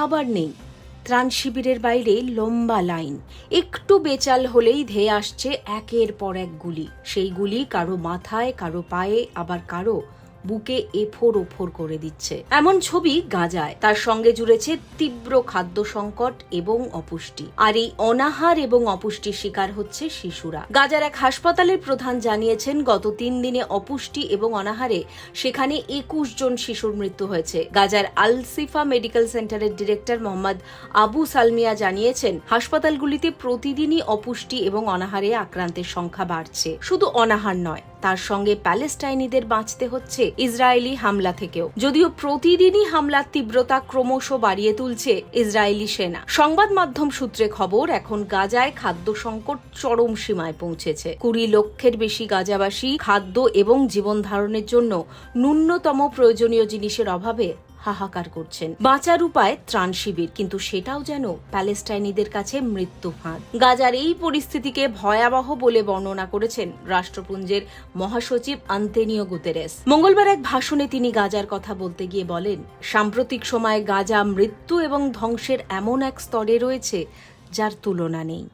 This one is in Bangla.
খাবার নেই। ত্রাণ শিবিরের বাইরে লম্বা লাইন। একটু বেচাল হলেই ধেয়ে আসছে একের পর এক গুলি। সেই গুলি কারও মাথায়, কারও পায়ে, আবার কারও বুকে এফোর ওফোর করে দিচ্ছে। এমন ছবি গাজায়। তার সঙ্গে জুড়েছে তীব্র খাদ্য সংকট এবং অপুষ্টি। আর এই অনাহার এবং অপুষ্টির শিকার হচ্ছে শিশুরা। গাজার এক হাসপাতালের প্রধান জানিয়েছেন, গত তিন দিনে অপুষ্টি এবং অনাহারে সেখানে একুশ জন শিশুর মৃত্যু হয়েছে। গাজার আলসিফা মেডিকেল সেন্টারের ডিরেক্টর মোহাম্মদ আবু সালমিয়া জানিয়েছেন, হাসপাতালগুলিতে প্রতিদিনই অপুষ্টি এবং অনাহারে আক্রান্তের সংখ্যা বাড়ছে। শুধু অনাহার নয় তার সঙ্গে প্যালেস্টাইনিদের বাঁচতে হচ্ছে ইসরায়েলি হামলা থেকেও। যদিও প্রতিদিনই হামলার তীব্রতা ক্রমশ বাড়িয়ে তুলছে ইসরায়েলি সেনা। সংবাদ মাধ্যম সূত্রে খবর, এখন গাজায় খাদ্য সংকট চরম সীমায় পৌঁছেছে। কুড়ি লক্ষের বেশি গাজাবাসী খাদ্য এবং জীবন ধারণের জন্য ন্যূনতম প্রয়োজনীয় জিনিসের অভাবে হাহাকার করছেন। বাঁচার উপায় ত্রাণ শিবির, কিন্তু সেটাও যেন প্যালেস্টাইনিদের কাছে মৃত্যু ফাঁদ গাজার এই পরিস্থিতিকে ভয়াবহ বলে বর্ণনা করেছেন রাষ্ট্রপুঞ্জের মহাসচিব আন্তেনিও গুতেরেস। মঙ্গলবার এক ভাষণে তিনি গাজার কথা বলতে গিয়ে বলেন, সাম্প্রতিক সময়ে গাজা মৃত্যু এবং ধ্বংসের এমন এক স্তরে রয়েছে যার তুলনা নেই।